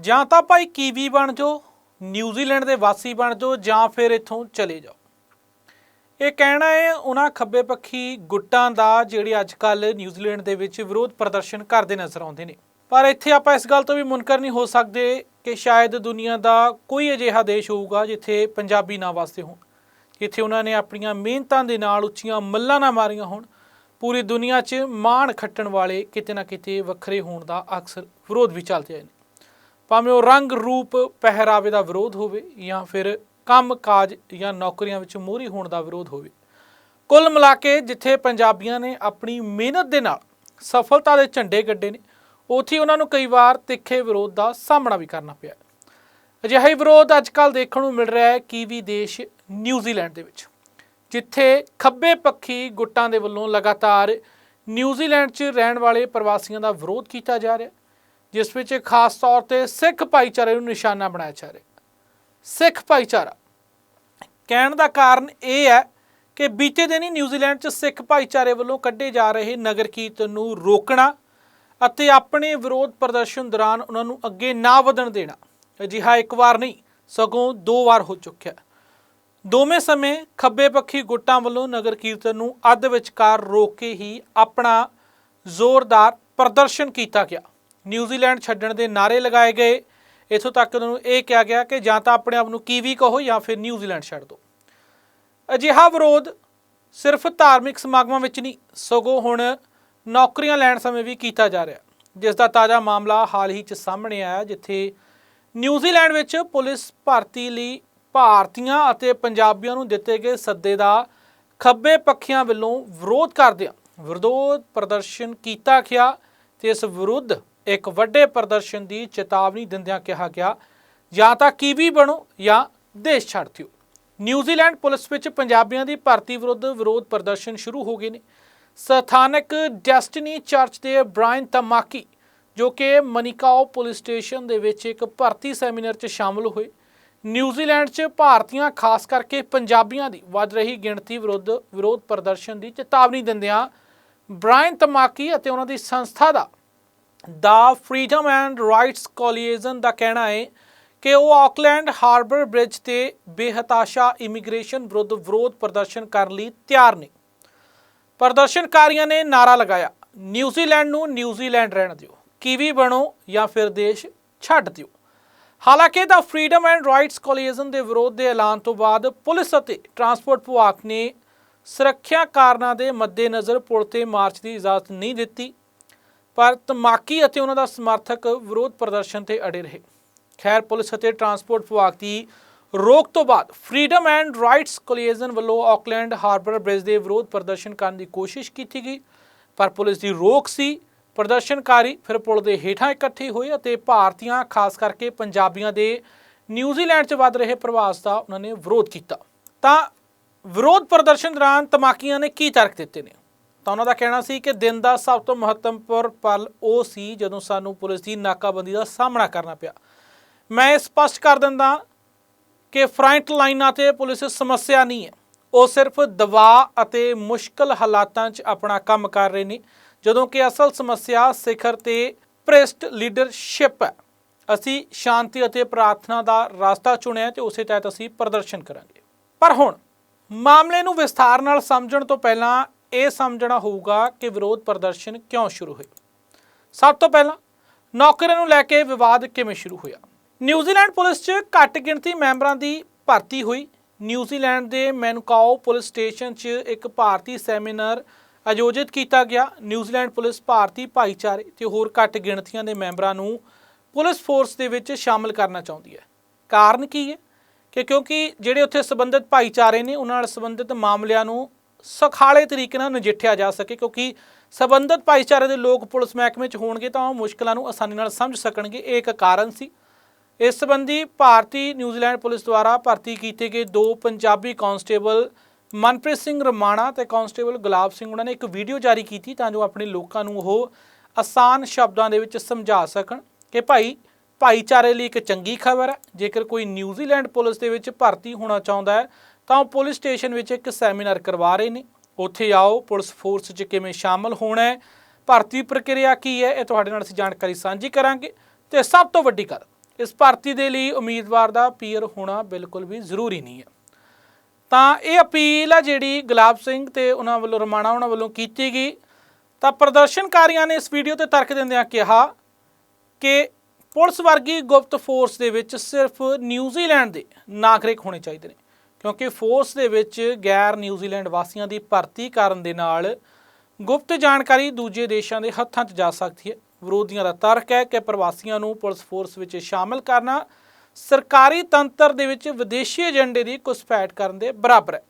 ਜਾਂ ਤਾਂ ਭਾਈ ਕੀਵੀ ਬਣ ਜਾਓ ਨਿਊਜ਼ੀਲੈਂਡ ਦੇ ਵਾਸੀ ਬਣ ਜਾਓ, ਜਾਂ ਫਿਰ ਇੱਥੋਂ ਚਲੇ ਜਾਓ। ਇਹ ਕਹਿਣਾ ਹੈ, ਉਹਨਾਂ ਖੱਬੇ ਪੱਖੀ ਗੁੱਟਾਂ ਦਾ ਜਿਹੜੇ ਅੱਜ ਕੱਲ ਨਿਊਜ਼ੀਲੈਂਡ ਦੇ ਵਿੱਚ ਵਿਰੋਧ ਪ੍ਰਦਰਸ਼ਨ ਕਰਦੇ ਨਜ਼ਰ ਆਉਂਦੇ ਨੇ। ਪਰ ਇੱਥੇ ਆਪਾਂ ਇਸ ਗੱਲ ਤੋਂ ਵੀ ਮੁਨਕਰ ਨਹੀਂ ਹੋ ਸਕਦੇ ਕਿ ਸ਼ਾਇਦ ਦੁਨੀਆ ਦਾ ਕੋਈ ਅਜਿਹਾ ਦੇਸ਼ ਹੋਊਗਾ ਜਿੱਥੇ ਪੰਜਾਬੀ ਨਾ ਵਸਦੇ ਹੋਣ, ਜਿੱਥੇ ਉਹਨਾਂ ਨੇ ਆਪਣੀਆਂ ਮਿਹਨਤਾਂ ਦੇ ਨਾਲ ਉੱਚੀਆਂ ਮੱਲਾਂ ਨਾ ਮਾਰੀਆਂ ਹੋਣ। ਪੂਰੀ ਦੁਨੀਆ 'ਚ ਮਾਣ ਖੱਟਣ ਵਾਲੇ ਕਿਤੇ ਨਾ ਕਿਤੇ ਵੱਖਰੇ ਹੋਣ ਦਾ ਅਕਸਰ ਵਿਰੋਧ ਵੀ ਚੱਲਦੇ ਆਏ ਨੇ। ਭਾਵੇਂ ਉਹ ਰੰਗ ਰੂਪ ਪਹਿਰਾਵੇ ਦਾ ਵਿਰੋਧ ਹੋਵੇ ਜਾਂ ਫਿਰ ਕੰਮ ਕਾਜ ਜਾਂ ਨੌਕਰੀਆਂ ਵਿੱਚ ਮੋਹਰੀ ਹੋਣ ਦਾ ਵਿਰੋਧ ਹੋਵੇ। ਕੁੱਲ ਮਿਲਾ ਕੇ ਜਿੱਥੇ ਪੰਜਾਬੀਆਂ ਨੇ ਆਪਣੀ ਮਿਹਨਤ ਦੇ ਨਾਲ ਸਫਲਤਾ ਦੇ ਝੰਡੇ ਗੱਡੇ ਨੇ, ਉੱਥੇ ਉਹਨਾਂ ਨੂੰ ਕਈ ਵਾਰ ਤਿੱਖੇ ਵਿਰੋਧ ਦਾ ਸਾਹਮਣਾ ਵੀ ਕਰਨਾ ਪਿਆ। ਅਜਿਹਾ ਹੀ ਵਿਰੋਧ ਅੱਜ ਕੱਲ ਦੇਖਣ ਨੂੰ ਮਿਲ ਰਿਹਾ ਹੈ ਕੀਵੀ ਦੇਸ਼ ਨਿਊਜ਼ੀਲੈਂਡ ਦੇ ਵਿੱਚ, ਜਿੱਥੇ ਖੱਬੇ ਪੱਖੀ ਗੁੱਟਾਂ ਦੇ ਵੱਲੋਂ ਲਗਾਤਾਰ ਨਿਊਜ਼ੀਲੈਂਡ 'ਚ ਰਹਿਣ ਵਾਲੇ ਪ੍ਰਵਾਸੀਆਂ ਦਾ ਵਿਰੋਧ ਕੀਤਾ ਜਾ ਰਿਹਾ। ਹੈ ਜਿਸ ਵਿੱਚ ਖਾਸ ਤੌਰ ਤੇ ਸਿੱਖ ਭਾਈਚਾਰੇ ਨੂੰ ਨਿਸ਼ਾਨਾ ਬਣਾਇਆ ਜਾ ਰਿਹਾ। ਸਿੱਖ ਭਾਈਚਾਰਾ। ਕਹਿਣ ਦਾ ਕਾਰਨ ਇਹ ਹੈ ਕਿ ਬੀਤੇ ਦਿਨ ਹੀ ਨਿਊਜ਼ੀਲੈਂਡ 'ਚ ਸਿੱਖ ਭਾਈਚਾਰੇ ਵੱਲੋਂ ਕੱਢੇ ਜਾ ਰਹੇ ਨਗਰ ਕੀਰਤਨ ਨੂੰ ਰੋਕਣਾ ਅਤੇ ਆਪਣੇ ਵਿਰੋਧ ਪ੍ਰਦਰਸ਼ਨ ਦੌਰਾਨ ਉਹਨਾਂ ਨੂੰ ਅੱਗੇ ਨਾ ਵਧਣ ਦੇਣਾ, ਅਜਿਹਾ ਇੱਕ ਵਾਰ ਨਹੀਂ, ਸਗੋਂ ਦੋ ਵਾਰ ਹੋ ਚੁੱਕਿਆ। ਦੋਵੇਂ ਸਮੇਂ ਖੱਬੇ ਪੱਖੀ ਗੁੱਟਾਂ ਵੱਲੋਂ ਨਗਰ ਕੀਰਤਨ ਨੂੰ ਅੱਧ ਵਿਚਕਾਰ ਰੋਕ ਕੇ ਹੀ ਆਪਣਾ ਜ਼ੋਰਦਾਰ ਪ੍ਰਦਰਸ਼ਨ ਕੀਤਾ ਗਿਆ। ਨਿਊਜ਼ੀਲੈਂਡ ਛੱਡਣ ਦੇ ਨਾਰੇ ਲਗਾਏ ਗਏ। ਇਥੋਂ ਤੱਕ ਉਹਨਾਂ ਨੂੰ ਇਹ ਕਿਹਾ ਗਿਆ ਕਿ ਜਾਂ ਤਾਂ ਆਪਣੇ ਆਪ ਨੂੰ ਕੀਵੀ ਕਹੋ ਜਾਂ ਫਿਰ ਨਿਊਜ਼ੀਲੈਂਡ ਛੱਡ ਦਿਓ ਅਜਿਹਾ ਵਿਰੋਧ ਸਿਰਫ ਧਾਰਮਿਕ ਸਮਾਗਮਾਂ ਵਿੱਚ ਨਹੀਂ, ਸਗੋਂ ਹੁਣ ਨੌਕਰੀਆਂ ਲੈਣ ਸਮੇਂ ਵੀ ਕੀਤਾ ਜਾ ਰਿਹਾ। ਜਿਸ ਦਾ ਤਾਜ਼ਾ ਮਾਮਲਾ ਹਾਲ ਹੀ ਚ ਸਾਹਮਣੇ ਆਇਆ, ਜਿੱਥੇ ਨਿਊਜ਼ੀਲੈਂਡ ਵਿੱਚ ਪੁਲਿਸ ਭਰਤੀ ਲਈ ਭਾਰਤੀਆਂ ਅਤੇ ਪੰਜਾਬੀਆਂ ਨੂੰ ਦਿੱਤੇ ਗਏ ਸੱਦੇ ਦਾ ਖੱਬੇ ਪੱਖੀਆਂ ਵੱਲੋਂ ਵਿਰੋਧ ਕਰਦਿਆਂ ਵਿਰੋਧ ਪ੍ਰਦਰਸ਼ਨ ਕੀਤਾ ਗਿਆ ਤੇ ਇਸ ਵਿਰੁੱਧ ਇੱਕ ਵੱਡੇ ਪ੍ਰਦਰਸ਼ਨ ਦੀ ਚੇਤਾਵਨੀ ਦਿੰਦਿਆਂ ਕਿਹਾ ਗਿਆ, ਜਾਂ ਤਾਂ ਕੀਵੀ ਬਣੋ ਜਾਂ ਦੇਸ਼ ਛੱਡ ਦਿਓ। ਨਿਊਜ਼ੀਲੈਂਡ ਪੁਲਿਸ ਵਿੱਚ ਪੰਜਾਬੀਆਂ ਦੀ ਭਰਤੀ ਵਿਰੁੱਧ ਵਿਰੋਧ ਪ੍ਰਦਰਸ਼ਨ ਸ਼ੁਰੂ ਹੋ ਗਏ ਨੇ। ਸਥਾਨਕ ਡੈਸਟੀਨੀ ਚਰਚ ਦੇ ਬ੍ਰਾਇਨ ਤਮਾਕੀ, ਜੋ ਕਿ ਮਨੀਕਾਓ ਪੁਲਿਸ ਸਟੇਸ਼ਨ ਦੇ ਵਿੱਚ ਇੱਕ ਭਰਤੀ ਸੈਮੀਨਾਰ 'ਚ ਸ਼ਾਮਲ ਹੋਏ, ਨਿਊਜ਼ੀਲੈਂਡ 'ਚ ਭਾਰਤੀਆਂ, ਖਾਸ ਕਰਕੇ ਪੰਜਾਬੀਆਂ ਦੀ ਵੱਧ ਰਹੀ ਗਿਣਤੀ ਵਿਰੁੱਧ ਵਿਰੋਧ ਪ੍ਰਦਰਸ਼ਨ ਦੀ ਚੇਤਾਵਨੀ ਦਿੰਦਿਆਂ ਬ੍ਰਾਇਨ ਤਮਾਕੀ ਅਤੇ ਉਹਨਾਂ ਦੀ ਸੰਸਥਾ ਦਾ ਦਾ ਫਰੀडम ਐਂਡ ਰਾਈਟਸ ਕੋਲੀਜਨ ਦਾ ਕਹਿਣਾ ਹੈ ਕਿ ਉਹ ਆਕਲੈਂਡ ਹਾਰਬਰ ਬ੍ਰਿਜ ਤੇ ਬੇਹਤਾਸ਼ਾ ਇਮੀਗ੍ਰੇਸ਼ਨ ਵਿਰੁੱਧ ਵਿਰੋਧ ਪ੍ਰਦਰਸ਼ਨ ਕਰਨ ਲਈ ਤਿਆਰ ਨੇ। ਪ੍ਰਦਰਸ਼ਨਕਾਰੀਆਂ ਨੇ ਨਾਰਾ ਲਗਾਇਆ ਨਿਊਜ਼ੀਲੈਂਡ ਨੂੰ ਨਿਊਜ਼ੀਲੈਂਡ ਰਹਿਣ ਦਿਓ ਕੀਵੀ ਬਣੋ ਜਾਂ ਫਿਰ ਦੇਸ਼ ਛੱਡ ਦਿਓ। ਹਾਲਾਂਕਿ ਦਾ ਫਰੀडम ਐਂਡ ਰਾਈਟਸ ਕੋਲੀਜਨ ਦੇ ਵਿਰੋਧ ਦੇ ਐਲਾਨ ਤੋਂ ਬਾਅਦ ਪੁਲਿਸ ਅਤੇ ਟਰਾਂਸਪੋਰਟ ਵਿਭਾਗ ਨੇ ਸੁਰੱਖਿਆ ਕਾਰਨਾਂ ਦੇ ਮੱਦੇਨਜ਼ਰ ਪੁਲ ਤੇ ਮਾਰਚ ਦੀ ਇਜਾਜ਼ਤ ਨਹੀਂ ਦਿੱਤੀ। ਪਰ ਤਮਾਕੀ ਅਤੇ ਉਹਨਾਂ ਦਾ ਸਮਰਥਕ ਵਿਰੋਧ ਪ੍ਰਦਰਸ਼ਨ ਤੇ ਅੜੇ ਰਹੇ। ਖੈਰ, ਪੁਲਿਸ ਅਤੇ ਟਰਾਂਸਪੋਰਟ ਵਿਭਾਗ ਦੀ ਰੋਕ ਤੋਂ ਬਾਅਦ ਫਰੀडम ਐਂਡ ਰਾਈਟਸ ਕੋਲੀਏਸ਼ਨ ਵੱਲੋਂ ਆਕਲੈਂਡ ਹਾਰਬਰ ਬ੍ਰਿਜ ਦੇ ਵਿਰੋਧ ਪ੍ਰਦਰਸ਼ਨ ਕਰਨ ਦੀ ਕੋਸ਼ਿਸ਼ ਕੀਤੀ ਗਈ। ਪਰ ਪੁਲਿਸ ਦੀ ਰੋਕ ਸੀ, ਪ੍ਰਦਰਸ਼ਨਕਾਰੀ ਫਿਰ ਪੁਲ ਦੇ ਹੇਠਾਂ ਇਕੱਠੇ ਹੋਏ ਅਤੇ ਭਾਰਤੀਆਂ, ਖਾਸ ਕਰਕੇ ਪੰਜਾਬੀਆਂ ਦੇ ਨਿਊਜ਼ੀਲੈਂਡ 'ਚ ਵੱਧ ਰਹੇ ਪ੍ਰਵਾਸ ਦਾ ਉਹਨਾਂ ਨੇ ਵਿਰੋਧ ਕੀਤਾ। ਤਾਂ ਵਿਰੋਧ ਪ੍ਰਦਰਸ਼ਨ ਦੌਰਾਨ ਤਮਾਕੀਆਂ ਨੇ ਕੀ ਤਰਕ ਦਿੱਤੇ ਨੇ? ਤਾਂ ਉਹਨਾਂ ਦਾ ਕਹਿਣਾ ਸੀ ਕਿ ਦਿਨ ਦਾ ਸਭ ਤੋਂ ਮਹੱਤਵਪੂਰਨ ਪਲ ਉਹ ਸੀ ਜਦੋਂ ਸਾਨੂੰ ਪੁਲਿਸ ਦੀ ਨਾਕਾਬੰਦੀ ਦਾ ਸਾਹਮਣਾ ਕਰਨਾ ਪਿਆ। ਮੈਂ ਇਹ ਸਪਸ਼ਟ ਕਰ ਦਿੰਦਾ ਕਿ ਫਰੰਟ ਲਾਈਨਾਂ ਤੇ ਪੁਲਿਸ ਸਮੱਸਿਆ ਨਹੀਂ ਹੈ। ਉਹ ਸਿਰਫ ਦਬਾਅ ਅਤੇ ਮੁਸ਼ਕਲ ਹਾਲਾਤਾਂ 'ਚ ਆਪਣਾ ਕੰਮ ਕਰ ਰਹੇ ਨੇ, ਜਦੋਂ ਕਿ ਅਸਲ ਸਮੱਸਿਆ ਸਿਖਰ ਤੇ ਭ੍ਰਿਸ਼ਟ ਲੀਡਰਸ਼ਿਪ ਹੈ। ਅਸੀਂ ਸ਼ਾਂਤੀ ਅਤੇ ਪ੍ਰਾਰਥਨਾ ਦਾ ਰਸਤਾ ਚੁਣਿਆ ਤੇ ਉਸੇ ਤਹਿਤ ਅਸੀਂ ਪ੍ਰਦਰਸ਼ਨ ਕਰਾਂਗੇ। ਪਰ ਹੁਣ ਮਾਮਲੇ ਨੂੰ ਵਿਸਥਾਰ ਨਾਲ ਸਮਝਣ ਤੋਂ ਪਹਿਲਾਂ ਇਹ ਸਮਝਣਾ ਹੋਊਗਾ ਕਿ ਵਿਰੋਧ ਪ੍ਰਦਰਸ਼ਨ ਕਿਉਂ ਸ਼ੁਰੂ ਹੋਏ? ਸਭ ਤੋਂ ਪਹਿਲਾਂ, ਨੌਕਰੀਆਂ ਨੂੰ ਲੈ ਕੇ ਵਿਵਾਦ ਕਿਵੇਂ ਸ਼ੁਰੂ ਹੋਇਆ? ਨਿਊਜ਼ੀਲੈਂਡ ਪੁਲਿਸ 'ਚ ਘੱਟ ਗਿਣਤੀ ਮੈਂਬਰਾਂ ਦੀ ਭਰਤੀ ਹੋਈ। ਨਿਊਜ਼ੀਲੈਂਡ ਦੇ ਮੈਨਕਾਓ ਪੁਲਿਸ ਸਟੇਸ਼ਨ 'ਚ ਇੱਕ ਭਾਰਤੀ ਸੈਮੀਨਾਰ ਆਯੋਜਿਤ ਕੀਤਾ ਗਿਆ। ਨਿਊਜ਼ੀਲੈਂਡ ਪੁਲਿਸ ਭਾਰਤੀ ਭਾਈਚਾਰੇ ਤੇ ਹੋਰ ਘੱਟ ਗਿਣਤੀਆਂ ਦੇ ਮੈਂਬਰਾਂ ਨੂੰ ਪੁਲਿਸ ਫੋਰਸ ਦੇ ਵਿੱਚ ਸ਼ਾਮਲ ਕਰਨਾ ਚਾਹੁੰਦੀ ਹੈ। ਕਾਰਨ ਕੀ ਹੈ? ਕਿ ਕਿਉਂਕਿ ਜਿਹੜੇ ਉੱਥੇ ਸੰਬੰਧਿਤ ਭਾਈਚਾਰੇ ਨੇ, ਉਹਨਾਂ ਨਾਲ ਸੰਬੰਧਿਤ ਮਾਮਲਿਆਂ ਨੂੰ ਸਖਾਲੇ ਤਰੀਕੇ ਨਾਲ ਨਜਿੱਠਿਆ ਜਾ ਸਕੇ, ਕਿਉਂਕਿ ਸੰਬੰਧਿਤ ਭਾਈਚਾਰੇ ਦੇ ਲੋਕ ਪੁਲਿਸ ਮਹਿਕਮੇ 'ਚ ਹੋਣਗੇ ਤਾਂ ਉਹ ਮੁਸ਼ਕਲਾਂ ਨੂੰ ਆਸਾਨੀ ਨਾਲ ਸਮਝ ਸਕਣਗੇ। ਇਹ ਇੱਕ ਕਾਰਨ ਸੀ। ਇਸ ਸੰਬੰਧੀ ਭਾਰਤੀ ਨਿਊਜ਼ੀਲੈਂਡ ਪੁਲਿਸ ਦੁਆਰਾ ਭਰਤੀ ਕੀਤੇ ਗਏ ਦੋ ਪੰਜਾਬੀ ਕਾਂਸਟੇਬਲ ਮਨਪ੍ਰੀਤ ਸਿੰਘ ਰਮਾਣਾ ਤੇ ਕਾਂਸਟੇਬਲ ਗੁਲਾਬ ਸਿੰਘ, ਉਹਨਾਂ ਨੇ ਇੱਕ ਵੀਡੀਓ ਜਾਰੀ ਕੀਤੀ ਤਾਂ ਜੋ ਆਪਣੇ ਲੋਕਾਂ ਨੂੰ ਉਹ ਆਸਾਨ ਸ਼ਬਦਾਂ ਦੇ ਵਿੱਚ ਸਮਝਾ ਸਕਣ ਕਿ ਭਾਈ, ਭਾਈਚਾਰੇ ਲਈ ਇੱਕ ਚੰਗੀ ਖਬਰ ਹੈ। ਜੇਕਰ ਕੋਈ ਨਿਊਜ਼ੀਲੈਂਡ ਪੁਲਿਸ ਦੇ ਵਿੱਚ ਭਰਤੀ ਹੋਣਾ ਚਾਹੁੰਦਾ ਹੈ ਤਾਂ ਉਹ ਪੁਲਿਸ ਸਟੇਸ਼ਨ ਵਿੱਚ ਇੱਕ ਸੈਮੀਨਾਰ ਕਰਵਾ ਰਹੇ ਨੇ। ਉੱਥੇ ਆਓ, ਪੁਲਿਸ ਫੋਰਸ 'ਚ ਕਿਵੇਂ ਸ਼ਾਮਲ ਹੋਣਾ ਹੈ, ਭਰਤੀ ਪ੍ਰਕਿਰਿਆ ਕੀ ਹੈ, ਇਹ ਤੁਹਾਡੇ ਨਾਲ ਅਸੀਂ ਜਾਣਕਾਰੀ ਸਾਂਝੀ ਕਰਾਂਗੇ। ਤੇ ਸਭ ਤੋਂ ਵੱਡੀ ਗੱਲ, ਇਸ ਭਰਤੀ ਦੇ ਲਈ ਉਮੀਦਵਾਰ ਦਾ ਪੀਅਰ ਹੋਣਾ ਬਿਲਕੁਲ ਵੀ ਜ਼ਰੂਰੀ ਨਹੀਂ ਹੈ। ਤਾਂ ਇਹ ਅਪੀਲ ਆ ਜਿਹੜੀ ਗੁਲਾਬ ਸਿੰਘ ਤੇ ਉਹਨਾਂ ਵੱਲੋਂ, ਰਮਾਣਾ ਉਹਨਾਂ ਵੱਲੋਂ ਕੀਤੀ ਗਈ। ਤਾਂ ਪ੍ਰਦਰਸ਼ਨਕਾਰੀਆਂ ਨੇ ਇਸ ਵੀਡੀਓ ਤੇ ਤਰਕ ਦਿੰਦਿਆਂ ਕਿਹਾ ਕਿ ਪੁਲਿਸ ਵਰਗੀ ਗੁਪਤ ਫੋਰਸ ਦੇ ਵਿੱਚ ਸਿਰਫ ਨਿਊਜ਼ੀਲੈਂਡ ਦੇ ਨਾਗਰਿਕ ਹੋਣੇ ਚਾਹੀਦੇ ਨੇ। ਕਿਉਂਕਿ ਫੋਰਸ ਦੇ ਵਿੱਚ ਗੈਰ ਨਿਊਜ਼ੀਲੈਂਡ ਵਾਸੀਆਂ ਦੀ ਭਰਤੀ ਕਰਨ ਦੇ ਨਾਲ ਗੁਪਤ ਜਾਣਕਾਰੀ ਦੂਜੇ ਦੇਸ਼ਾਂ ਦੇ ਹੱਥਾਂ 'ਚ ਜਾ ਸਕਦੀ ਹੈ। ਵਿਰੋਧੀਆਂ ਦਾ ਤਰਕ ਹੈ ਕਿ ਪ੍ਰਵਾਸੀਆਂ ਨੂੰ ਪੁਲਿਸ ਫੋਰਸ ਵਿੱਚ ਸ਼ਾਮਲ ਕਰਨਾ ਸਰਕਾਰੀ ਤੰਤਰ ਦੇ ਵਿੱਚ ਵਿਦੇਸ਼ੀ ਏਜੰਡੇ ਦੀ ਘੁਸਪੈਠ ਕਰਨ ਦੇ ਬਰਾਬਰ ਹੈ।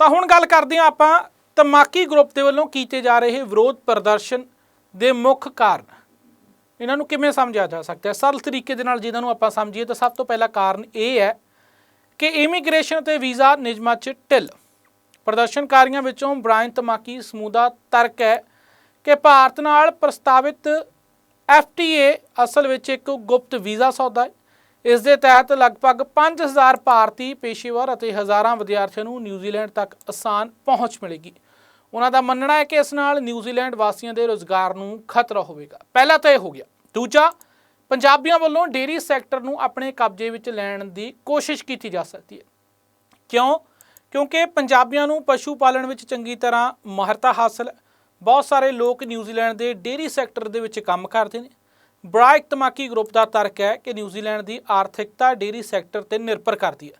ਤਾਂ ਹੁਣ ਗੱਲ ਕਰਦੇ ਹਾਂ ਆਪਾਂ ਤਮਾਕੀ ਗਰੁੱਪ ਦੇ ਵੱਲੋਂ ਕੀਤੇ ਜਾ ਰਹੇ ਵਿਰੋਧ ਪ੍ਰਦਰਸ਼ਨ ਦੇ ਮੁੱਖ ਕਾਰਨ। ਇਹਨਾਂ ਨੂੰ ਕਿਵੇਂ ਸਮਝਿਆ ਜਾ ਸਕਦਾ ਹੈ? ਸਰਲ ਤਰੀਕੇ ਦੇ ਨਾਲ ਜਿਹਨਾਂ ਨੂੰ ਆਪਾਂ ਸਮਝੀਏ ਤਾਂ ਸਭ ਤੋਂ ਪਹਿਲਾ ਕਾਰਨ ਇਹ ਹੈ ਕਿ ਇਮੀਗ੍ਰੇਸ਼ਨ ਤੇ ਵੀਜ਼ਾ ਨਿਯਮਾਂ 'ਚ ਢਿੱਲ। ਪ੍ਰਦਰਸ਼ਨਕਾਰੀਆਂ ਵਿੱਚੋਂ ਬ੍ਰਾਇਨ ਤਮਾਕੀ ਸਮੂਹ ਦਾ ਤਰਕ ਹੈ ਕਿ ਭਾਰਤ ਨਾਲ ਪ੍ਰਸਤਾਵਿਤ FTA ਅਸਲ ਵਿੱਚ ਇੱਕ ਗੁਪਤ ਵੀਜ਼ਾ ਸੌਦਾ ਹੈ। ਇਸ ਦੇ ਤਹਿਤ ਲਗਭਗ 5000 ਭਾਰਤੀ ਪੇਸ਼ੇਵਰ ਅਤੇ ਹਜ਼ਾਰਾਂ ਵਿਦਿਆਰਥੀਆਂ ਨੂੰ ਨਿਊਜ਼ੀਲੈਂਡ ਤੱਕ ਆਸਾਨ ਪਹੁੰਚ ਮਿਲੇਗੀ। ਉਹਨਾਂ ਦਾ ਮੰਨਣਾ ਹੈ ਕਿ ਇਸ ਨਾਲ ਨਿਊਜ਼ੀਲੈਂਡ ਵਾਸੀਆਂ ਦੇ ਰੋਜ਼ਗਾਰ ਨੂੰ ਖਤਰਾ ਹੋਵੇਗਾ। ਪਹਿਲਾ ਤਾਂ ਇਹ ਹੋ ਗਿਆ। ਦੂਜਾ ਪੰਜਾਬੀਆਂ ਵੱਲੋਂ ਡੇਰੀ ਸੈਕਟਰ ਨੂੰ ਆਪਣੇ ਕਬਜ਼ੇ ਵਿੱਚ ਲੈਣ ਦੀ ਕੋਸ਼ਿਸ਼ ਕੀਤੀ ਜਾ ਸਕਦੀ ਹੈ। ਕਿਉਂ? ਕਿਉਂਕਿ ਪੰਜਾਬੀਆਂ ਨੂੰ ਪਸ਼ੂ ਪਾਲਣ ਵਿੱਚ ਚੰਗੀ ਤਰ੍ਹਾਂ ਮਾਹਰਤਾ ਹਾਸਲ ਹੈ ਬਹੁਤ ਸਾਰੇ ਲੋਕ ਨਿਊਜ਼ੀਲੈਂਡ ਦੇ ਡੇਰੀ ਸੈਕਟਰ ਦੇ ਵਿੱਚ ਕੰਮ ਕਰਦੇ ਨੇ। ਬ੍ਰਾਇਕ ਤਮਾਕੀ ਗਰੁੱਪ ਦਾ ਤਰਕ ਹੈ ਕਿ ਨਿਊਜ਼ੀਲੈਂਡ ਦੀ ਆਰਥਿਕਤਾ ਡੇਰੀ ਸੈਕਟਰ ਤੇ ਨਿਰਭਰ ਕਰਦੀ ਹੈ।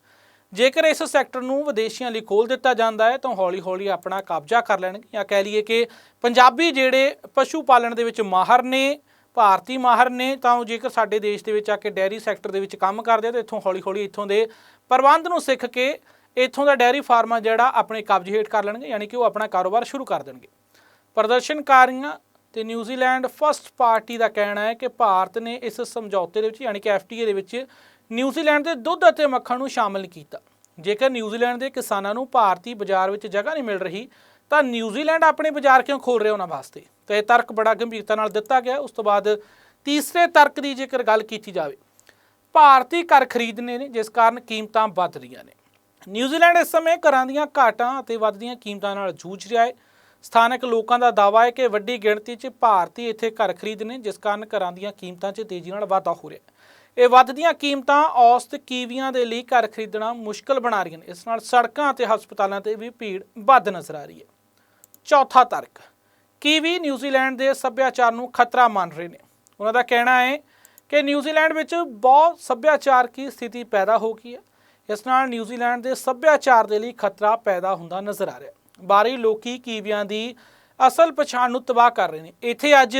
ਜੇਕਰ ਇਸ ਸੈਕਟਰ ਨੂੰ ਵਿਦੇਸ਼ੀਆਂ ਲਈ ਖੋਲ ਦਿੱਤਾ ਜਾਂਦਾ ਹੈ, ਤਾਂ ਹੌਲੀ-ਹੌਲੀ ਆਪਣਾ ਕਬਜ਼ਾ ਕਰ ਲੈਣਗੇ ਜਾਂ ਕਹਿ ਲਈਏ ਕਿ ਪੰਜਾਬੀ ਜਿਹੜੇ ਪਸ਼ੂ ਪਾਲਣ ਦੇ ਵਿੱਚ ਮਾਹਰ ਨੇ ਭਾਰਤੀ ਮਾਹਰ ਨੇ ਤਾਂ ਉਹ ਜੇਕਰ ਸਾਡੇ ਦੇਸ਼ ਦੇ ਵਿੱਚ ਆ ਕੇ ਡੈਰੀ ਸੈਕਟਰ ਦੇ ਵਿੱਚ ਕੰਮ ਕਰਦੇ ਆ ਤਾਂ ਇੱਥੋਂ ਹੌਲੀ-ਹੌਲੀ ਇੱਥੋਂ ਦੇ ਪ੍ਰਬੰਧ ਨੂੰ ਸਿੱਖ ਕੇ ਇੱਥੋਂ ਦਾ ਡੈਰੀ ਫਾਰਮਾ ਜਿਹੜਾ ਆਪਣੇ ਕਬਜ਼ੇ ਹੇਠ ਕਰ ਲੈਣਗੇ, ਯਾਨੀ ਕਿ ਉਹ ਆਪਣਾ ਕਾਰੋਬਾਰ ਸ਼ੁਰੂ ਕਰ ਦੇਣਗੇ। ਪ੍ਰਦਰਸ਼ਨਕਾਰੀਆਂ ਤੇ ਨਿਊਜ਼ੀਲੈਂਡ ਫਸਟ ਪਾਰਟੀ ਦਾ ਕਹਿਣਾ ਹੈ ਕਿ ਭਾਰਤ ਨੇ ਇਸ ਸਮਝੌਤੇ ਦੇ ਵਿੱਚ, ਯਾਨੀ ਕਿ FTA ਦੇ ਵਿੱਚ ਨਿਊਜ਼ੀਲੈਂਡ ਦੇ ਦੁੱਧ ਅਤੇ ਮੱਖਣ ਨੂੰ ਸ਼ਾਮਲ ਕੀਤਾ। ਜੇਕਰ ਨਿਊਜ਼ੀਲੈਂਡ ਦੇ ਕਿਸਾਨਾਂ ਨੂੰ ਭਾਰਤੀ ਬਾਜ਼ਾਰ ਵਿੱਚ ਜਗ੍ਹਾ ਨਹੀਂ ਮਿਲ ਰਹੀ ਤਾਂ ਨਿਊਜ਼ੀਲੈਂਡ ਆਪਣੇ ਬਾਜ਼ਾਰ ਕਿਉਂ ਖੋਲ ਰਿਹਾ ਉਹਨਾਂ ਵਾਸਤੇ? ਤਾਂ ਇਹ ਤਰਕ ਬੜਾ ਗੰਭੀਰਤਾ ਨਾਲ ਦਿੱਤਾ ਗਿਆ। ਉਸ ਤੋਂ ਬਾਅਦ ਤੀਸਰੇ ਤਰਕ ਦੀ ਜੇਕਰ ਗੱਲ ਕੀਤੀ ਜਾਵੇ, ਭਾਰਤੀ ਘਰ ਖਰੀਦਣੇ ਨੇ, ਜਿਸ ਕਾਰਨ ਕੀਮਤਾਂ ਵੱਧ ਰਹੀਆਂ ਨੇ। ਨਿਊਜ਼ੀਲੈਂਡ ਇਸ ਸਮੇਂ ਘਰਾਂ ਦੀਆਂ ਘਾਟਾਂ ਅਤੇ ਵੱਧਦੀਆਂ ਕੀਮਤਾਂ ਨਾਲ ਜੂਝ ਰਿਹਾ ਹੈ। ਸਥਾਨਕ ਲੋਕਾਂ ਦਾ ਦਾਅਵਾ ਹੈ ਕਿ ਵੱਡੀ ਗਿਣਤੀ 'ਚ ਭਾਰਤੀ ਇੱਥੇ ਘਰ ਖਰੀਦ ਨੇ ਜਿਸ ਕਾਰਨ ਘਰਾਂ ਦੀਆਂ ਕੀਮਤਾਂ 'ਚ ਤੇਜ਼ੀ ਨਾਲ ਵਾਧਾ ਹੋ ਰਿਹਾ ਹੈ। ਇਹ ਵੱਧਦੀਆਂ ਕੀਮਤਾਂ ਔਸਤ ਕੀਵੀਆਂ ਦੇ ਲਈ ਘਰ ਖਰੀਦਣਾ ਮੁਸ਼ਕਲ ਬਣਾ ਰਹੀਆਂ ਨੇ। ਇਸ ਨਾਲ ਸੜਕਾਂ ਅਤੇ ਹਸਪਤਾਲਾਂ ਤੇ ਵੀ ਭੀੜ ਵੱਧ ਨਜ਼ਰ ਆ ਰਹੀ ਹੈ। ਚੌਥਾ ਤਰਕ ਕੀਵੀ ਨਿਊਜ਼ੀਲੈਂਡ ਦੇ ਸੱਭਿਆਚਾਰ ਨੂੰ ਖਤਰਾ ਮੰਨ ਰਹੇ ਨੇ। ਉਹਨਾਂ ਦਾ ਕਹਿਣਾ ਹੈ ਕਿ ਨਿਊਜ਼ੀਲੈਂਡ ਵਿੱਚ ਬਹੁਤ ਸੱਭਿਆਚਾਰਕੀ ਸਥਿਤੀ ਪੈਦਾ ਹੋ ਗਈ ਹੈ। ਇਸ ਨਾਲ ਨਿਊਜ਼ੀਲੈਂਡ ਦੇ ਸੱਭਿਆਚਾਰ ਦੇ ਲਈ ਖਤਰਾ ਪੈਦਾ ਹੁੰਦਾ ਨਜ਼ਰ ਆ ਰਿਹਾ ਬਾਹਰੀ ਲੋਕੀ ਕੀਵੀਆਂ ਦੀ ਅਸਲ ਪਛਾਣ ਨੂੰ ਤਬਾਹ ਕਰ ਰਹੇ ਨੇ। ਇੱਥੇ ਅੱਜ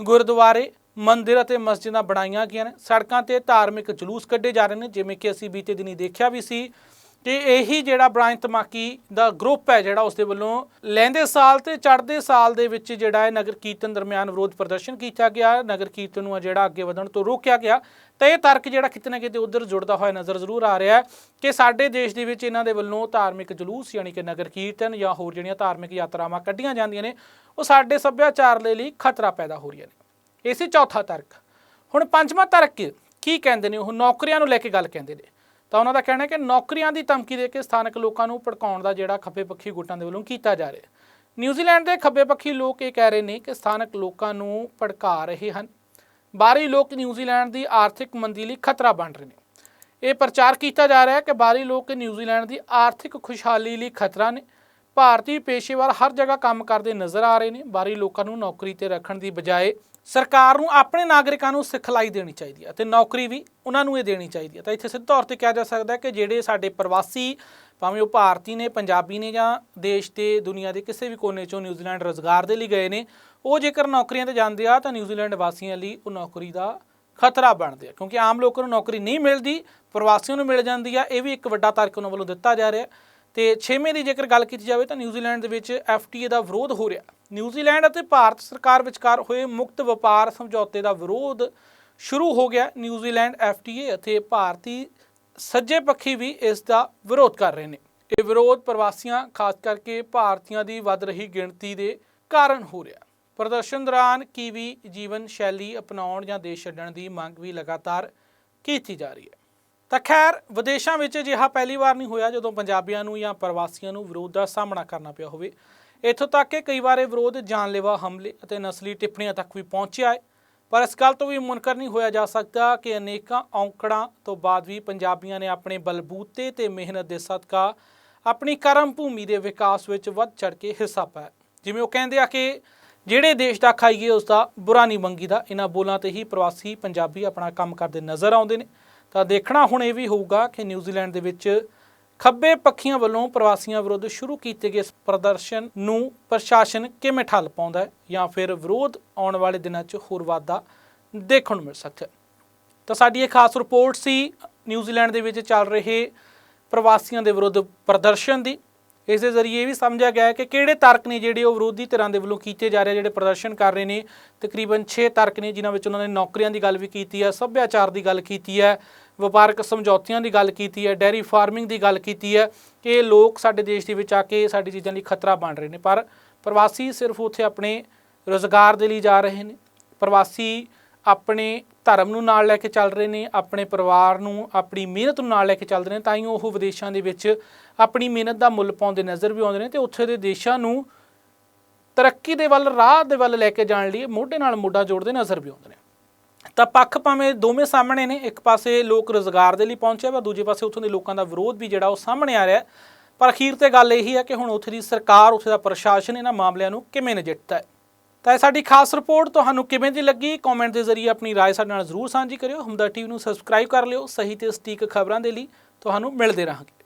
ਗੁਰਦੁਆਰੇ, ਮੰਦਿਰ ਅਤੇ ਮਸਜਿਦਾਂ ਬਣਾਈਆਂ ਗਈਆਂ ਨੇ। ਸੜਕਾਂ ਤੇ ਧਾਰਮਿਕ ਜਲੂਸ ਕੱਢੇ ਜਾ ਰਹੇ ਨੇ, ਜਿਵੇਂ ਕਿ ਅਸੀਂ ਬੀਤੇ ਦਿਨੀ ਦੇਖਿਆ ਵੀ ਸੀ। ਕਿ ਇਹੀ ਜਿਹੜਾ ਬ੍ਰਾਂਚ ਤਮਾਕੀ ਦਾ ਗਰੁੱਪ ਹੈ ਜਿਹੜਾ ਉਸ ਦੇ ਵੱਲੋਂ ਲੈਂਦੇ ਸਾਲ ਤੇ ਚੜ੍ਹਦੇ ਸਾਲ ਦੇ ਵਿੱਚ ਜਿਹੜਾ ਹੈ ਨਗਰ ਕੀਰਤਨ ਦਰਮਿਆਨ ਵਿਰੋਧ ਪ੍ਰਦਰਸ਼ਨ ਕੀਤਾ ਗਿਆ। ਨਗਰ ਕੀਰਤਨ ਨੂੰ ਜਿਹੜਾ ਅੱਗੇ ਵਧਣ ਤੋਂ ਰੋਕਿਆ ਗਿਆ। ਤਾਂ ਇਹ ਤਰਕ ਜਿਹੜਾ ਕਿਤੇ ਨਾ ਕਿਤੇ ਉਧਰ ਜੁੜਦਾ ਹੋਇਆ ਨਜ਼ਰ ਜ਼ਰੂਰ ਆ ਰਿਹਾ ਹੈ ਕਿ ਸਾਡੇ ਦੇਸ਼ ਦੇ ਵਿੱਚ ਇਹਨਾਂ ਦੇ ਵੱਲੋਂ ਧਾਰਮਿਕ ਜਲੂਸ ਯਾਨੀ ਕਿ ਨਗਰ ਕੀਰਤਨ ਜਾਂ ਹੋਰ ਜਿਹੜੀਆਂ ਧਾਰਮਿਕ ਯਾਤਰਾਵਾਂ ਕੱਢੀਆਂ ਜਾਂਦੀਆਂ ਨੇ, ਉਹ ਸਾਡੇ ਸੱਭਿਆਚਾਰ ਦੇ ਲਈ ਖਤਰਾ ਪੈਦਾ ਹੋ ਰਹੀਆਂ ਨੇ। ਇਹ ਸੀ ਚੌਥਾ ਤਰਕ। ਹੁਣ ਪੰਜਵਾਂ ਤਰਕ ਕੀ ਕਹਿੰਦੇ ਨੇ? ਉਹ ਨੌਕਰੀਆਂ ਨੂੰ ਲੈ ਕੇ ਗੱਲ ਕਹਿੰਦੇ ਨੇ। ਤਾਂ ਉਹਨਾਂ ਦਾ ਕਹਿਣਾ ਹੈ ਕਿ ਨੌਕਰੀਆਂ ਦੀ ਧਮਕੀ ਦੇ ਕੇ ਸਥਾਨਕ ਲੋਕਾਂ ਨੂੰ ਭੜਕਾਉਣ ਦਾ ਜਿਹੜਾ ਖੱਬੇ ਪੱਖੀ ਗੁੱਟਾਂ ਦੇ ਵੱਲੋਂ ਕੀਤਾ ਜਾ ਰਿਹਾ ਹੈ। ਨਿਊਜ਼ੀਲੈਂਡ ਦੇ ਖੱਬੇ ਪੱਖੀ ਲੋਕ ਇਹ ਕਹਿ ਰਹੇ ਨੇ ਕਿ ਸਥਾਨਕ ਲੋਕਾਂ ਨੂੰ ਭੜਕਾ ਰਹੇ ਹਨ। ਬਾਹਰੀ ਲੋਕ ਨਿਊਜ਼ੀਲੈਂਡ ਦੀ ਆਰਥਿਕ ਮੰਦੀ ਲਈ ਖਤਰਾ ਬਣ ਰਹੇ ਨੇ। ਇਹ ਪ੍ਰਚਾਰ ਕੀਤਾ ਜਾ ਰਿਹਾ ਹੈ ਕਿ ਬਾਹਰੀ ਲੋਕ ਨਿਊਜ਼ੀਲੈਂਡ ਦੀ ਆਰਥਿਕ ਖੁਸ਼ਹਾਲੀ ਲਈ ਖਤਰਾ ਨੇ। ਭਾਰਤੀ ਪੇਸ਼ੇਵਰ ਹਰ ਜਗ੍ਹਾ ਕੰਮ ਕਰਦੇ ਨਜ਼ਰ ਆ ਰਹੇ ਨੇ। ਬਾਹਰੀ ਲੋਕਾਂ ਨੂੰ ਨੌਕਰੀ ਤੇ ਰੱਖਣ ਦੀ ਬਜਾਏ ਸਰਕਾਰ ਨੂੰ ਆਪਣੇ ਨਾਗਰਿਕਾਂ ਨੂੰ ਸਿਖਲਾਈ ਦੇਣੀ ਚਾਹੀਦੀ ਹੈ ਤੇ ਨੌਕਰੀ ਵੀ ਉਹਨਾਂ ਨੂੰ ਇਹ ਦੇਣੀ ਚਾਹੀਦੀ ਹੈ। ਤਾਂ ਇੱਥੇ ਸਿੱਧੇ ਤੌਰ ਤੇ ਕਿਹਾ ਜਾ ਸਕਦਾ ਹੈ ਕਿ ਜਿਹੜੇ ਸਾਡੇ ਪ੍ਰਵਾਸੀ ਭਾਵੇਂ ਉਹ ਭਾਰਤੀ ਨੇ, ਪੰਜਾਬੀ ਨੇ ਜਾਂ ਦੇਸ਼ ਦੇ ਦੁਨੀਆ ਦੇ ਕਿਸੇ ਵੀ ਕੋਨੇ ਚੋਂ ਨਿਊਜ਼ੀਲੈਂਡ ਰੋਜ਼ਗਾਰ ਦੇ ਲਈ ਗਏ ਨੇ, ਉਹ ਜੇਕਰ ਨੌਕਰੀਆਂ ਤੇ ਜਾਂਦੇ ਆ ਤਾਂ ਨਿਊਜ਼ੀਲੈਂਡ ਵਾਸੀਆਂ ਲਈ ਉਹ ਨੌਕਰੀ ਦਾ ਖਤਰਾ ਬਣਦੇ ਆ। ਕਿਉਂਕਿ ਆਮ ਲੋਕਾਂ ਨੂੰ ਨੌਕਰੀ ਨਹੀਂ ਮਿਲਦੀ, ਪ੍ਰਵਾਸੀਆਂ ਨੂੰ ਮਿਲ ਜਾਂਦੀ ਆ। ਇਹ ਵੀ ਇੱਕ ਵੱਡਾ ਤਰਕ ਉਹਨਾਂ ਵੱਲੋਂ ਦਿੱਤਾ ਜਾ ਰਿਹਾ ਤੇ ਛੇਵੇਂ ਦੀ ਜੇਕਰ ਗੱਲ ਕੀਤੀ ਜਾਵੇ ਤਾਂ ਨਿਊਜ਼ੀਲੈਂਡ ਦੇ ਵਿੱਚ FTA ਦਾ ਵਿਰੋਧ ਹੋ ਰਿਹਾ। ਨਿਊਜ਼ੀਲੈਂਡ ਅਤੇ ਭਾਰਤ ਸਰਕਾਰ ਵਿਚਕਾਰ ਹੋਏ ਮੁਕਤ ਵਪਾਰ ਸਮਝੌਤੇ ਦਾ ਵਿਰੋਧ ਸ਼ੁਰੂ ਹੋ ਗਿਆ। ਨਿਊਜ਼ੀਲੈਂਡ FTA ਅਤੇ ਭਾਰਤੀ ਸੱਜੇ ਪੱਖੀ ਵੀ ਇਸ ਦਾ ਵਿਰੋਧ ਕਰ ਰਹੇ ਨੇ। ਇਹ ਵਿਰੋਧ ਪ੍ਰਵਾਸੀਆਂ, ਖਾਸ ਕਰਕੇ ਭਾਰਤੀਆਂ ਦੀ ਵੱਧ ਰਹੀ ਗਿਣਤੀ ਦੇ ਕਾਰਨ ਹੋ ਰਿਹਾ। ਪ੍ਰਦਰਸ਼ਨ ਦੌਰਾਨ ਕੀਵੀ ਜੀਵਨ ਸ਼ੈਲੀ ਅਪਣਾਉਣ ਜਾਂ ਦੇਸ਼ ਛੱਡਣ ਦੀ ਮੰਗ ਵੀ ਲਗਾਤਾਰ ਕੀਤੀ ਜਾ ਰਹੀ ਹੈ। ਤਾਂ ਖੈਰ, ਵਿਦੇਸ਼ਾਂ ਵਿੱਚ ਅਜਿਹਾ ਪਹਿਲੀ ਵਾਰ ਨਹੀਂ ਹੋਇਆ ਜਦੋਂ ਪੰਜਾਬੀਆਂ ਨੂੰ ਜਾਂ ਪ੍ਰਵਾਸੀਆਂ ਨੂੰ ਵਿਰੋਧ ਦਾ ਸਾਹਮਣਾ ਕਰਨਾ ਪਿਆ ਹੋਵੇ। ਇੱਥੋਂ ਤੱਕ ਕਿ ਕਈ ਵਾਰ ਇਹ ਵਿਰੋਧ ਜਾਨਲੇਵਾ ਹਮਲੇ ਅਤੇ ਨਸਲੀ ਟਿੱਪਣੀਆਂ ਤੱਕ ਵੀ ਪਹੁੰਚਿਆ ਹੈ। ਪਰ ਇਸ ਗੱਲ ਤੋਂ ਵੀ ਮੁਨਕਰ ਨਹੀਂ ਹੋਇਆ ਜਾ ਸਕਦਾ ਕਿ ਅਨੇਕਾਂ ਔਂਕੜਾਂ ਤੋਂ ਬਾਅਦ ਵੀ ਪੰਜਾਬੀਆਂ ਨੇ ਆਪਣੇ ਬਲਬੂਤੇ ਤੇ ਮਿਹਨਤ ਦੇ ਸਦਕਾ ਆਪਣੀ ਕਰਮ ਭੂਮੀ ਦੇ ਵਿਕਾਸ ਵਿੱਚ ਵੱਧ ਚੜ ਕੇ ਹਿੱਸਾ ਪਾਇਆ। ਜਿਵੇਂ ਉਹ ਕਹਿੰਦੇ ਆ ਕਿ ਜਿਹੜੇ ਦੇਸ਼ ਦਾ ਖਾਈਏ ਉਸ ਦਾ ਬੁਰਾ ਨਹੀਂ ਮੰਗੀਦਾ। ਇਹਨਾਂ ਬੋਲਾਂ ਤੇ ਹੀ ਪ੍ਰਵਾਸੀ ਪੰਜਾਬੀ ਆਪਣਾ ਕੰਮ ਕਰਦੇ ਨਜ਼ਰ ਆਉਂਦੇ ਨੇ। ਤਾਂ ਦੇਖਣਾ ਹੁਣ ਇਹ ਵੀ ਹੋਊਗਾ ਕਿ ਨਿਊਜ਼ੀਲੈਂਡ ਦੇ ਵਿੱਚ ਖੱਬੇ ਪੱਖੀਆਂ ਵੱਲੋਂ ਪ੍ਰਵਾਸੀਆਂ ਵਿਰੁੱਧ ਸ਼ੁਰੂ ਕੀਤੇ ਗਏ ਇਸ ਪ੍ਰਦਰਸ਼ਨ ਨੂੰ ਪ੍ਰਸ਼ਾਸਨ ਕਿਵੇਂ ਠੱਲ ਪਾਉਂਦਾ ਹੈ ਜਾਂ ਫਿਰ ਵਿਰੋਧ ਆਉਣ ਵਾਲੇ ਦਿਨਾਂ 'ਚ ਹੋਰ ਵਾਧਾ ਦੇਖਣ ਨੂੰ ਮਿਲ ਸਕਦਾ ਤਾਂ ਸਾਡੀ ਇਹ ਖਾਸ ਰਿਪੋਰਟ ਸੀ ਨਿਊਜ਼ੀਲੈਂਡ ਦੇ ਵਿੱਚ ਚੱਲ ਰਹੇ ਪ੍ਰਵਾਸੀਆਂ ਦੇ ਵਿਰੁੱਧ ਪ੍ਰਦਰਸ਼ਨ ਦੀ। ਇਸ ਦੇ ਜ਼ਰੀਏ ਇਹ ਵੀ ਸਮਝਿਆ ਗਿਆ ਹੈ ਕਿ ਕਿਹੜੇ ਤਰਕ ਨੇ ਜਿਹੜੇ ਉਹ ਵਿਰੋਧੀ ਧਿਰਾਂ ਦੇ ਵੱਲੋਂ ਕੀਤੇ ਜਾ ਰਹੇ ਜਿਹੜੇ ਪ੍ਰਦਰਸ਼ਨ ਕਰ ਰਹੇ ਨੇ। ਤਕਰੀਬਨ 6 ਤਰਕ ਨੇ, ਜਿਨ੍ਹਾਂ ਵਿੱਚ ਉਹਨਾਂ ਨੇ ਨੌਕਰੀਆਂ ਦੀ ਗੱਲ ਵੀ ਕੀਤੀ ਹੈ ਸੱਭਿਆਚਾਰ ਦੀ ਗੱਲ ਕੀਤੀ ਹੈ ਵਪਾਰਕ ਸਮਝੌਤਿਆਂ ਦੀ ਗੱਲ ਕੀਤੀ ਹੈ ਡੈਰੀ ਫਾਰਮਿੰਗ ਦੀ ਗੱਲ ਕੀਤੀ ਹੈ ਕਿ ਇਹ ਲੋਕ ਸਾਡੇ ਦੇਸ਼ ਦੇ ਵਿੱਚ ਆ ਕੇ ਸਾਡੀ ਚੀਜ਼ਾਂ ਲਈ ਖਤਰਾ ਬਣ ਰਹੇ ਨੇ। ਪਰ ਪ੍ਰਵਾਸੀ ਸਿਰਫ ਉੱਥੇ ਆਪਣੇ ਰੋਜ਼ਗਾਰ ਦੇ ਲਈ ਜਾ ਰਹੇ ਨੇ। ਪ੍ਰਵਾਸੀ ਆਪਣੇ ਧਰਮ ਨੂੰ ਨਾਲ ਲੈ ਕੇ ਚੱਲ ਰਹੇ ਨੇ, ਆਪਣੇ ਪਰਿਵਾਰ ਨੂੰ, ਆਪਣੀ ਮਿਹਨਤ ਨੂੰ ਨਾਲ ਲੈ ਕੇ ਚੱਲਦੇ ਨੇ, ਤਾਂ ਹੀ ਉਹ ਵਿਦੇਸ਼ਾਂ ਦੇ ਵਿੱਚ ਆਪਣੀ ਮਿਹਨਤ ਦਾ ਮੁੱਲ ਪਾਉਂਦੇ ਨਜ਼ਰ ਵੀ ਆਉਂਦੇ ਨੇ ਤੇ ਉੱਥੇ ਦੇ ਦੇਸ਼ਾਂ ਨੂੰ ਤਰੱਕੀ ਦੇ ਵੱਲ, ਰਾਹ ਦੇ ਵੱਲ ਲੈ ਕੇ ਜਾਣ ਲਈ ਮੋਢੇ ਨਾਲ ਮੋਢਾ ਜੋੜਦੇ ਨਜ਼ਰ ਵੀ ਆਉਂਦੇ ਨੇ। ਤਾਂ ਪੱਖ ਭਾਵੇਂ ਦੋਵੇਂ ਸਾਹਮਣੇ ਨੇ, ਇੱਕ ਪਾਸੇ ਲੋਕ ਰੋਜ਼ਗਾਰ ਦੇ ਲਈ ਪਹੁੰਚੇ ਪਰ ਦੂਜੇ ਪਾਸੇ ਉੱਥੋਂ ਦੇ ਲੋਕਾਂ ਦਾ ਵਿਰੋਧ ਵੀ ਜਿਹੜਾ ਉਹ ਸਾਹਮਣੇ ਆ ਰਿਹਾ ਪਰ ਅਖੀਰ ਤੇ ਗੱਲ ਇਹੀ ਹੈ ਕਿ ਹੁਣ ਉੱਥੇ ਦੀ ਸਰਕਾਰ, ਉੱਥੇ ਦਾ ਪ੍ਰਸ਼ਾਸਨ ਇਹਨਾਂ ਮਾਮਲਿਆਂ ਨੂੰ ਕਿਵੇਂ ਨਜਿੱਠਦਾ ਹੈ? ਤਾਂ ਇਹ ਸਾਡੀ ਖਾਸ ਰਿਪੋਰਟ ਤੁਹਾਨੂੰ ਕਿਵੇਂ ਦੀ ਲੱਗੀ ਕਮੈਂਟ ਦੇ ਜ਼ਰੀਏ ਆਪਣੀ رائے ਸਾਡੇ ਨਾਲ ਜ਼ਰੂਰ ਸਾਂਝੀ ਕਰਿਓ ਹਮਦਰ ਟੀਵੀ ਨੂੰ ਸਬਸਕ੍ਰਾਈਬ ਕਰ ਲਿਓ ਸਹੀ ਤੇ ਸਟੀਕ ਖਬਰਾਂ ਦੇ ਲਈ ਤੁਹਾਨੂੰ ਮਿਲਦੇ ਰਹਾਂਗੇ